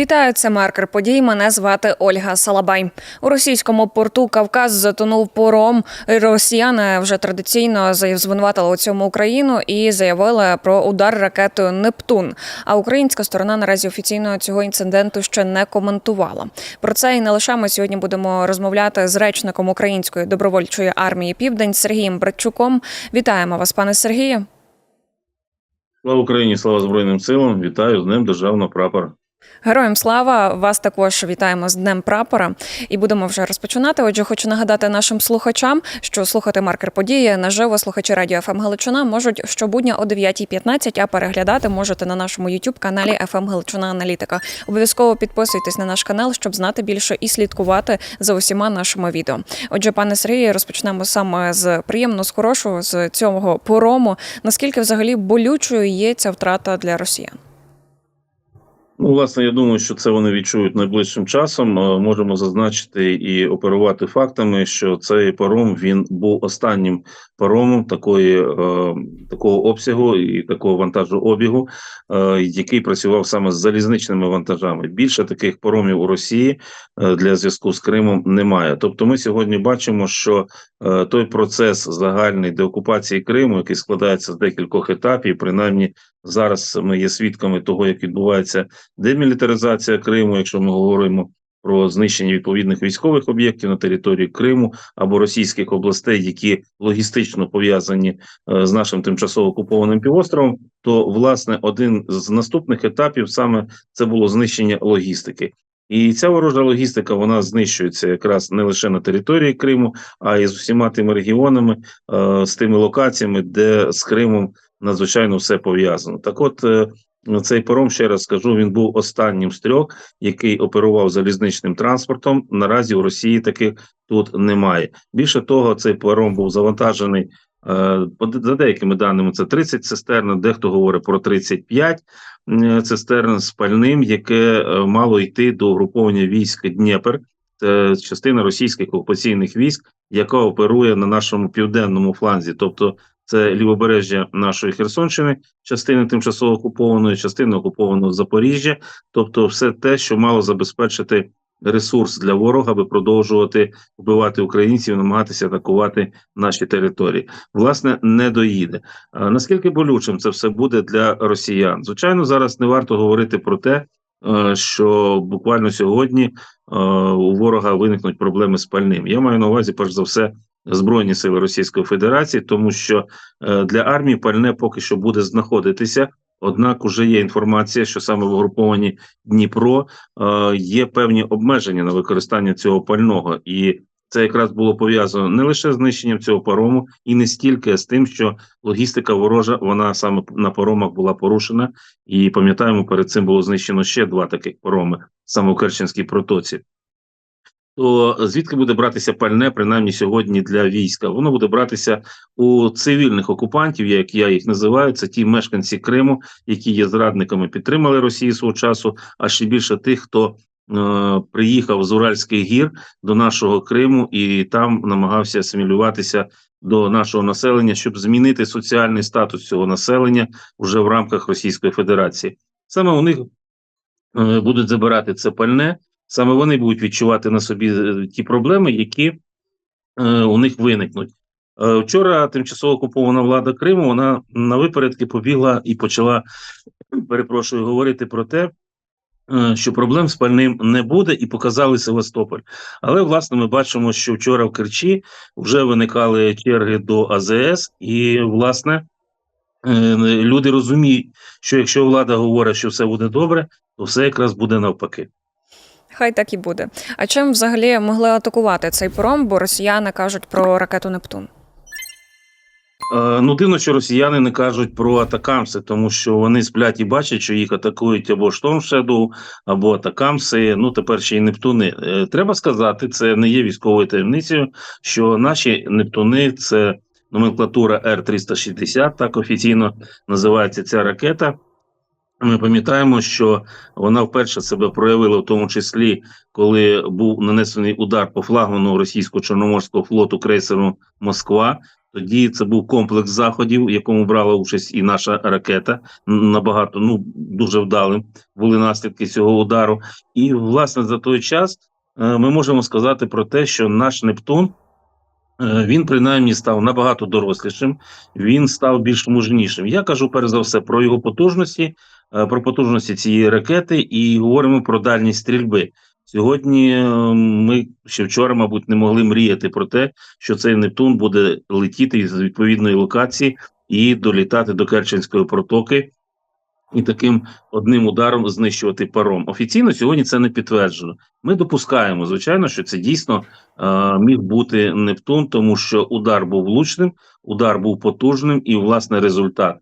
Вітаю, це маркер подій. Мене звати Ольга Салабай. У російському порту Кавказ затонув пором. Росіяни вже традиційно звинуватили у цьому Україну і заявили про удар ракетою Нептун. А українська сторона наразі офіційно цього інциденту ще не коментувала. Про це і не лише ми сьогодні будемо розмовляти з речником української добровольчої армії Південь Сергієм Братчуком. Вітаємо вас, пане Сергію. Слава Україні, слава Збройним силам! Вітаю з Днем Державного прапора. Героям слава вас також вітаємо з Днем прапора і будемо вже розпочинати. Отже, хочу нагадати нашим слухачам, що слухати маркер події наживо слухачі радіо ФМ Галичина можуть щобудня о 9.15, а переглядати можете на нашому youtube каналі ФМ Галичина Аналітика. Обов'язково підписуйтесь на наш канал, щоб знати більше і слідкувати за усіма нашими відео. Отже, пане Сергію, розпочнемо саме з приємно з хорошого з цього порому. Наскільки взагалі болючою є ця втрата для росіян? Ну, власне, я думаю, що це вони відчують найближчим часом. Е, Можемо зазначити і оперувати фактами, що цей паром він був останнім паромом такої, е, такого обсягу і такого вантажообігу, е, який працював саме з залізничними вантажами. Більше таких паромів у Росії для зв'язку з Кримом немає. Тобто, ми сьогодні бачимо, що той процес загальний деокупації Криму, який складається з декількох етапів, принаймні зараз ми є свідками того, як відбувається демілітаризація Криму, якщо ми говоримо про знищення відповідних військових об'єктів на території Криму або російських областей, які логістично пов'язані е, з нашим тимчасово окупованим півостровом, то власне один з наступних етапів саме це було знищення логістики. І ця ворожа логістика вона знищується якраз не лише на території Криму, а й з усіма тими регіонами, е, з тими локаціями, де з Кримом надзвичайно все пов'язано. Так, от е, цей паром, ще раз скажу, він був останнім з трьох, який оперував залізничним транспортом. Наразі у Росії таких тут немає. Більше того, цей паром був завантажений. е, За деякими даними, це 30 цистерн, дехто говорить про 35 е, цистерн з пальним, яке е, мало йти до угруповання військ Дніпр. Це частина російських окупаційних військ, яка оперує на нашому південному фланзі, тобто це лівобережжя нашої Херсонщини, частини тимчасово окупованої, частини окупованого Запоріжжя, тобто все те, що мало забезпечити ресурс для ворога, аби продовжувати вбивати українців, намагатися атакувати наші території. Власне, не доїде. А наскільки болючим це все буде для росіян? Звичайно, зараз не варто говорити про те, е, що буквально сьогодні е, у ворога виникнуть проблеми з пальним. Я маю на увазі, перш за все, Збройні сили Російської Федерації, тому що е, для армії пальне поки що буде знаходитися. Однак уже є інформація, що саме в угрупованні Дніпро е, є певні обмеження на використання цього пального, і це якраз було пов'язано не лише з знищенням цього парому, і не стільки з тим, що логістика ворожа вона саме на паромах була порушена. І пам'ятаємо, перед цим було знищено ще два таких пароми саме в Керченській протоці то звідки буде братися пальне, принаймні сьогодні для війська? Воно буде братися у цивільних окупантів, як я їх називаю. Це ті мешканці Криму, які є зрадниками, підтримали Росію свого часу, а ще більше тих, хто е, приїхав з Уральських гір до нашого Криму і там намагався асимілюватися до нашого населення, щоб змінити соціальний статус цього населення вже в рамках Російської Федерації. Саме у них е, будуть забирати це пальне. Саме вони будуть відчувати на собі е, ті проблеми, які е, у них виникнуть. Е, вчора тимчасово окупована влада Криму вона на випередки побігла і почала, перепрошую, говорити про те, е, що проблем з пальним не буде, і показали Севастополь. Але власне ми бачимо, що вчора в Керчі вже виникали черги до АЗС, і власне е, люди розуміють, що якщо влада говорить, що все буде добре, то все якраз буде навпаки. Хай так і буде. А чим взагалі могли атакувати цей паром? Бо росіяни кажуть про ракету Нептун. Е, Ну, дивно, що росіяни не кажуть про атакамси, тому що вони сплять і бачать, що їх атакують або Штом Шеду, або атакамси. Ну тепер ще й Нептуни. Е, Треба сказати, це не є військовою таємницею, що наші Нептуни це номенклатура Р-360, так офіційно називається ця ракета. Ми пам'ятаємо, що вона вперше себе проявила, в тому числі, коли був нанесений удар по флагману російсько-чорноморського флоту крейсеру Москва. Тоді це був комплекс заходів, в якому брала участь і наша ракета. Набагато ну дуже вдалим були наслідки цього удару. І власне за той час е, ми можемо сказати про те, що наш Нептун. е, Він принаймні став набагато дорослішим, він став більш мужнішим. Я кажу перш за все про його потужності, про потужності цієї ракети, і говоримо про дальність стрільби. Сьогодні е, ми ще вчора, мабуть, не могли мріяти про те, що цей Нептун буде летіти з відповідної локації і долітати до Керченської протоки, і таким одним ударом знищувати паром. Офіційно сьогодні це не підтверджено. Ми допускаємо, звичайно, що це дійсно е, міг бути Нептун, тому що удар був влучним, удар був потужним, і власне результат.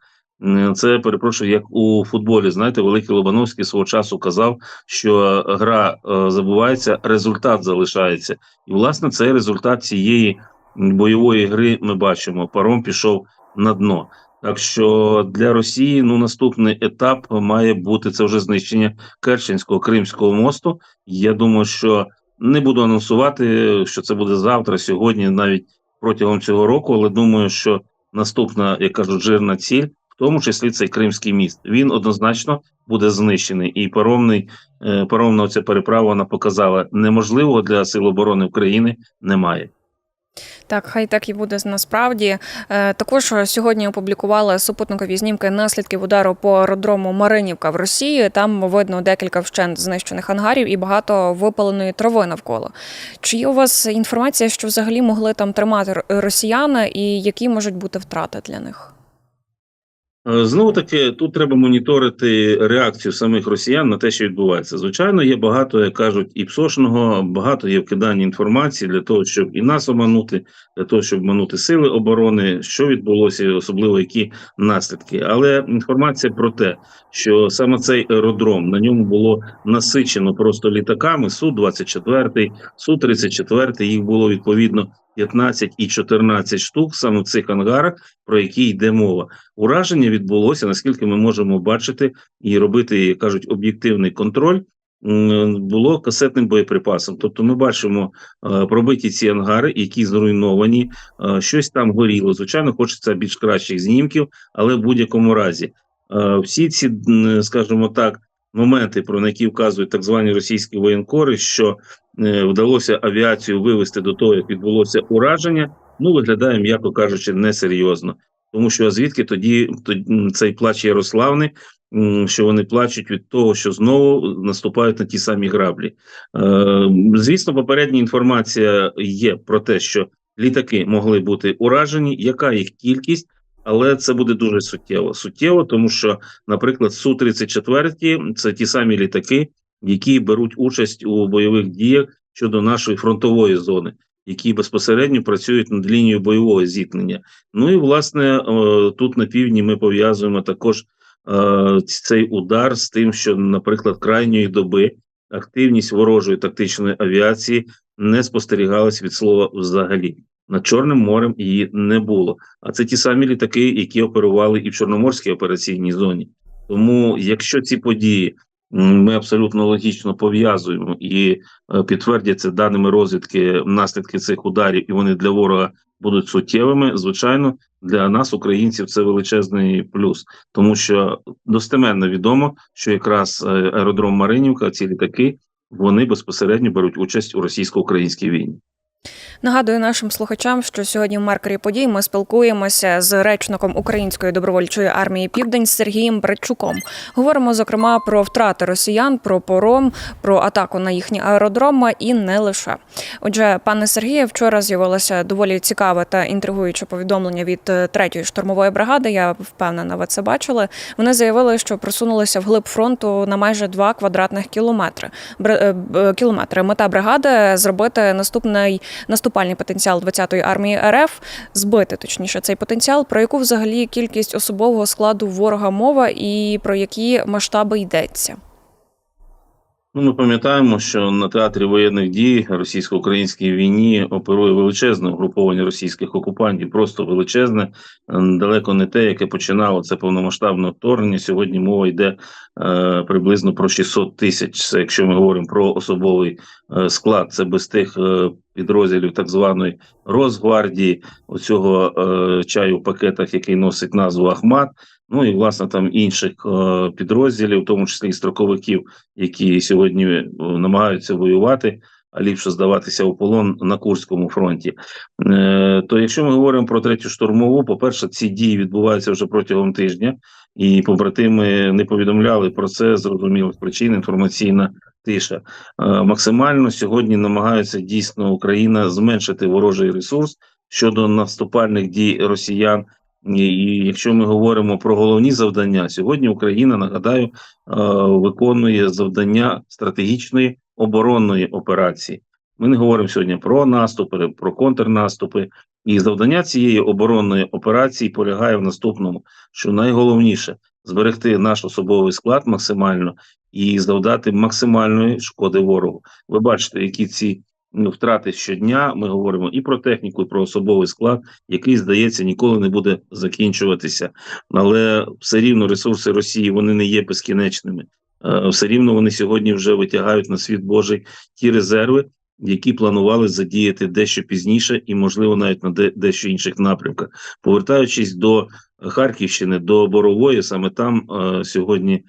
Це перепрошую, як у футболі. Знаєте, Великий Лобановський свого часу казав, що гра е, забувається, результат залишається. І власне цей результат цієї бойової гри ми бачимо. Паром пішов на дно. Так що для Росії ну наступний етап має бути це вже знищення Керченського Кримського мосту. Я думаю, що не буду анонсувати, що це буде завтра, сьогодні, навіть протягом цього року. Але думаю, що наступна, як кажуть, жирна ціль, тому числі цей Кримський міст. Він однозначно буде знищений. І паромний е, паромна оця переправа вона показала неможливого для сил оборони України немає. Так, хай так і буде насправді. Е, Також сьогодні опублікували супутникові знімки наслідків удару по аеродрому Маринівка в Росії. Там видно декілька вщент знищених ангарів і багато випаленої трави навколо. Чи є у вас інформація, що взагалі могли там тримати росіяни, і які можуть бути втрати для них? Е, Знову таки, тут треба моніторити реакцію самих росіян на те, що відбувається. Звичайно, є багато, як кажуть, і псошного, багато є вкидання інформації для того, щоб і нас обманути, для того, щоб обманути сили оборони, що відбулося, особливо які наслідки. Але інформація про те, що саме цей аеродром на ньому було насичено просто літаками. су 24 су 34 їх було відповідно 15 і 14 штук саме в цих ангарах, про які йде мова. Ураження відбулося, наскільки ми можемо бачити і робити, як кажуть, об'єктивний контроль. Було касетним боєприпасом. Тобто, ми бачимо е, пробиті ці ангари, які зруйновані, е, щось там горіло. Звичайно, хочеться більш кращих знімків, але в будь-якому разі е, всі ці, скажімо так, моменти, про які вказують так звані російські воєнкори, що вдалося авіацію вивести до того, як відбулося ураження, ну виглядає, м'яко кажучи, несерйозно. Тому що а звідки тоді, тоді цей плач Ярославни, що вони плачуть від того, що знову наступають на ті самі граблі. Е, звісно, попередня інформація є про те, що літаки могли бути уражені. Яка їх кількість? Але це буде дуже суттєво. Суттєво, тому що, наприклад, су 34 це ті самі літаки, які беруть участь у бойових діях щодо нашої фронтової зони, які безпосередньо працюють над лінією бойового зіткнення. Ну і власне е, тут на півдні ми пов'язуємо також е, цей удар з тим, що, наприклад, крайньої доби активність ворожої тактичної авіації не спостерігалась від слова взагалі. Над Чорним морем її не було. А це ті самі літаки, які оперували і в Чорноморській операційній зоні. Тому, якщо ці події ми абсолютно логічно пов'язуємо і е, підтвердяться даними розвідки наслідки цих ударів, і вони для ворога будуть суттєвими. Звичайно, для нас, українців, це величезний плюс, тому що достеменно відомо, що якраз е, аеродром Маринівка, ці літаки, вони безпосередньо беруть участь у російсько-українській війні. Нагадую нашим слухачам, що сьогодні в маркері подій ми спілкуємося з речником Української добровольчої армії Південь Сергієм Братчуком. Говоримо зокрема про втрати росіян, про пором, про атаку на їхні аеродроми і не лише. Отже, пане Сергію, вчора з'явилося доволі цікаве та інтригуюче повідомлення від е, третьої штурмової бригади. Я впевнена, ви це бачили. Вони заявили, що просунулися вглиб фронту на майже 2 квадратних кілометри. Бр- е, кілометри. Мета бригади зробити наступний наступальний потенціал 20-ї армії РФ, збити точніше цей потенціал, про яку взагалі кількість особового складу ворога мова і про які масштаби йдеться. Ну, ми пам'ятаємо, що на театрі воєнних дій російсько-українській війні оперує величезне угруповання російських окупантів, просто величезне, далеко не те, яке починало це повномасштабне вторгнення. Сьогодні мова йде е, приблизно про 600 тисяч. Це якщо ми говоримо про особовий е, склад, це без тих е, підрозділів так званої Росгвардії, оцього е, чаю в пакетах, який носить назву Ахмат. Ну і власне там інших е, підрозділів, в тому числі і строковиків, які сьогодні е, намагаються воювати, а ліпше здаватися у полон на Курському фронті. Е, То якщо ми говоримо про третю штурмову, по-перше, ці дії відбуваються вже протягом тижня, і побратими не повідомляли про це з зрозумілих причин. Інформаційна тиша. Максимально сьогодні намагаються дійсно Україна зменшити ворожий ресурс щодо наступальних дій росіян. І якщо ми говоримо про головні завдання, сьогодні Україна нагадаю е, виконує завдання стратегічної оборонної операції. Ми не говоримо сьогодні про наступи, про контрнаступи. І завдання цієї оборонної операції полягає в наступному: що найголовніше зберегти наш особовий склад максимально і завдати максимальної шкоди ворогу. Ви бачите, які ці втрати щодня. Ми говоримо і про техніку, і про особовий склад, який здається ніколи не буде закінчуватися. Але все рівно ресурси Росії вони не є безкінечними. Е, Все рівно вони сьогодні вже витягають на світ Божий ті резерви, які планували задіяти дещо пізніше, і можливо навіть на дещо інших напрямках. Повертаючись до Харківщини, до Борової, саме там е, сьогодні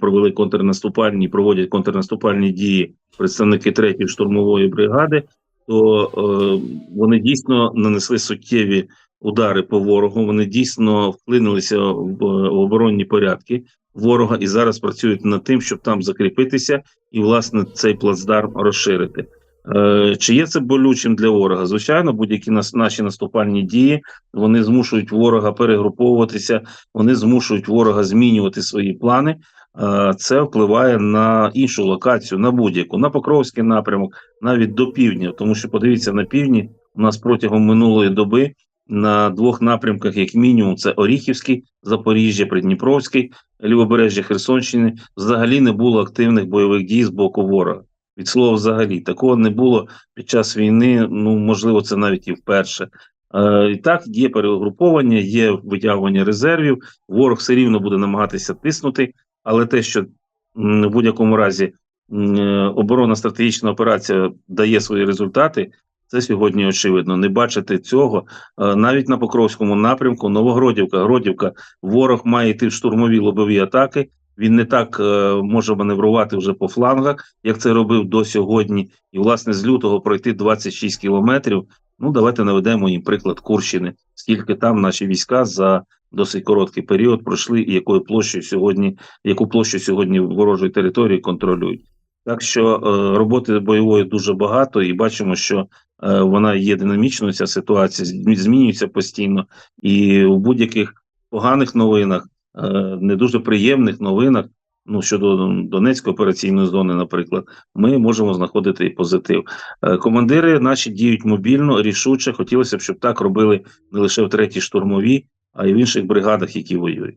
провели контрнаступальні, проводять контрнаступальні дії представники третьої штурмової бригади, то е, вони дійсно нанесли суттєві удари по ворогу. Вони дійсно вклинилися в, в оборонні порядки ворога і зараз працюють над тим, щоб там закріпитися і власне цей плацдарм розширити. Е, Чи є це болючим для ворога? Звичайно, будь-які наші наступальні дії вони змушують ворога перегруповуватися, вони змушують ворога змінювати свої плани. Е, Це впливає на іншу локацію, на будь-яку, на Покровський напрямок, навіть до півдня. Тому що подивіться на півдні, у нас протягом минулої доби на двох напрямках, як мінімум, це Оріхівський, Запоріжжя, Придніпровський, лівобережжя Херсонщини. Взагалі не було активних бойових дій з боку ворога. Від слова, взагалі, такого не було під час війни. Ну можливо, це навіть і вперше. Е, і так, є перегруповання, є витягування резервів. Ворог все рівно буде намагатися тиснути, але те, що в будь-якому разі е, оборонна стратегічна операція дає свої результати, це сьогодні очевидно. Не бачити цього е, навіть на Покровському напрямку, Новогродівка, Гродівка, ворог має йти в штурмові лобові атаки. Він не так е, може маневрувати вже по флангах, як це робив до сьогодні. І, власне, з лютого пройти 26 кілометрів. Ну, давайте наведемо їм приклад Курщини, скільки там наші війська за досить короткий період пройшли, і якою площею сьогодні, яку площу сьогодні ворожої території контролюють. Так що е, роботи бойової дуже багато, і бачимо, що е, вона є динамічною. Ця ситуація змі- змінюється постійно, і у будь-яких поганих новинах, не дуже приємних новинах. Ну щодо Донецької операційної зони, наприклад, ми можемо знаходити і позитив. Е, Командири наші діють мобільно, рішуче. Хотілося б, щоб так робили не лише в третій штурмовій, а й в інших бригадах, які воюють.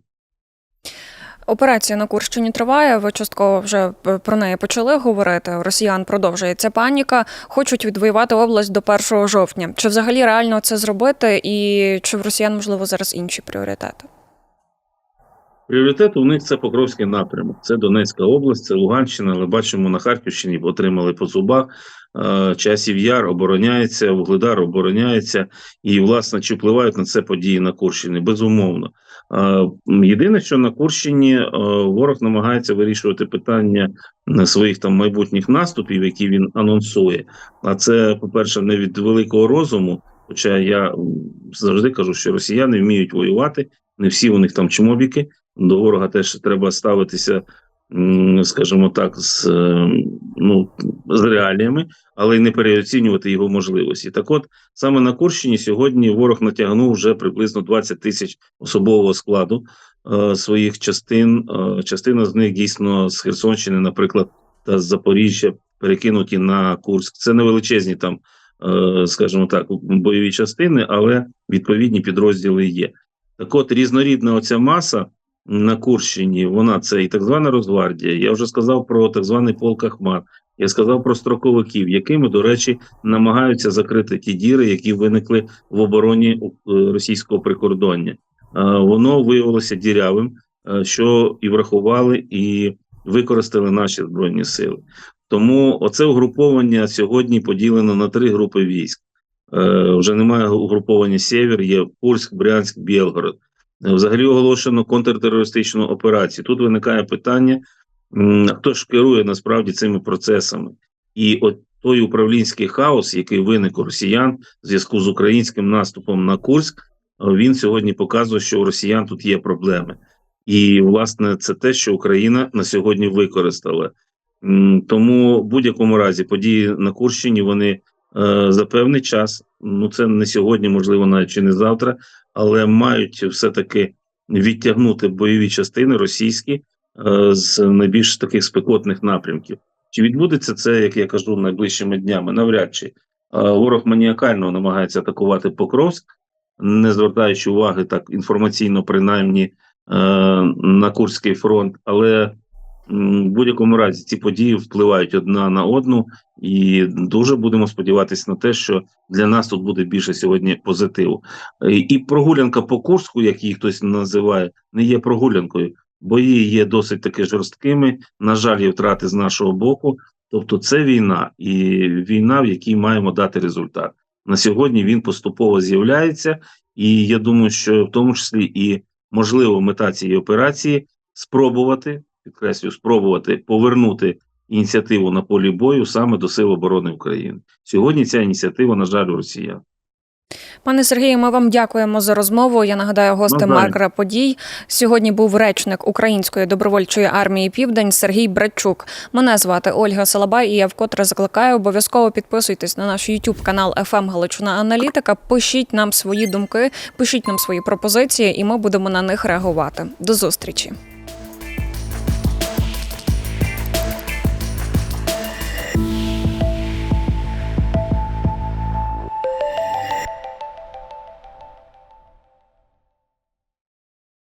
Операція на Курщині триває. Ви частково вже е, про неї почали говорити. У росіян продовжується паніка. Хочуть відвоювати область до 1 жовтня. Чи взагалі реально це зробити, і чи в росіян можливо зараз інші пріоритети? Пріоритет у них це Покровський напрямок, це Донецька область, це Луганщина. Але бачимо на Харківщині отримали по зубах. Е, Часів Яр обороняється, Вугледар обороняється, і власне чи впливають на це події на Курщині? Безумовно. Е, Єдине, що на Курщині е, ворог намагається вирішувати питання своїх там майбутніх наступів, які він анонсує. А це, по-перше, не від великого розуму. Хоча я завжди кажу, що росіяни вміють воювати, не всі у них там чмобіки. До ворога теж треба ставитися, скажімо так, з, е, ну, з реаліями, але й не переоцінювати його можливості. Так от, саме на Курщині сьогодні ворог натягнув вже приблизно 20 тисяч особового складу е, своїх частин. Е, частина з них дійсно з Херсонщини, наприклад, та з Запоріжжя перекинуті на Курськ. Це невеличезні там, е, скажімо так, бойові частини, але відповідні підрозділи є. Так от різнорідна оця маса на Курщині, вона це і так звана Розвардія. Я вже сказав про так званий полк Ахмат. Я сказав про строковиків, якими, до речі, намагаються закрити ті діри, які виникли в обороні е, російського прикордоння. Е, Воно виявилося дірявим, е, що і врахували, і використали наші збройні сили. Тому оце угруповання сьогодні поділено на три групи військ. Вже немає угруповання Сєвєр, є Курськ, Брянськ, Білгород. Взагалі оголошено контртерористичну операцію. Тут виникає питання, хто ж керує насправді цими процесами. І от той управлінський хаос, який виник у росіян в зв'язку з українським наступом на Курськ, він сьогодні показує, що у росіян тут є проблеми. І, власне, це те, що Україна на сьогодні використала. Тому в будь-якому разі події на Курщині вони е, за певний час, ну це не сьогодні, можливо, навіть чи не завтра, але мають все-таки відтягнути бойові частини російські е, з найбільш таких спекотних напрямків. Чи відбудеться це, як я кажу, найближчими днями? Навряд чи Е, ворог маніакально намагається атакувати Покровськ, не звертаючи уваги так інформаційно, принаймні е, на Курський фронт, але в будь-якому разі ці події впливають одна на одну, і дуже будемо сподіватися на те, що для нас тут буде більше сьогодні позитиву. Е, І прогулянка по Курську, як її хтось називає, не є прогулянкою. Бої є досить таки жорсткими. На жаль, є втрати з нашого боку. Тобто, це війна, і війна, в якій маємо дати результат. На сьогодні він поступово з'являється, і я думаю, що в тому числі і можливо мета цієї операції спробувати, підкреслюю, спробувати повернути ініціативу на полі бою саме до Сил оборони України. Сьогодні ця ініціатива, на жаль, у росіян. Пане Сергію, ми вам дякуємо за розмову. Я нагадаю, гостем маркера подій. Сьогодні був речник Української добровольчої армії Південь Сергій Братчук. Мене звати Ольга Салабай, і я вкотре закликаю обов'язково підписуйтесь на наш YouTube канал FM Галичина Аналітика. Пишіть нам свої думки, пишіть нам свої пропозиції, і ми будемо на них реагувати. До зустрічі.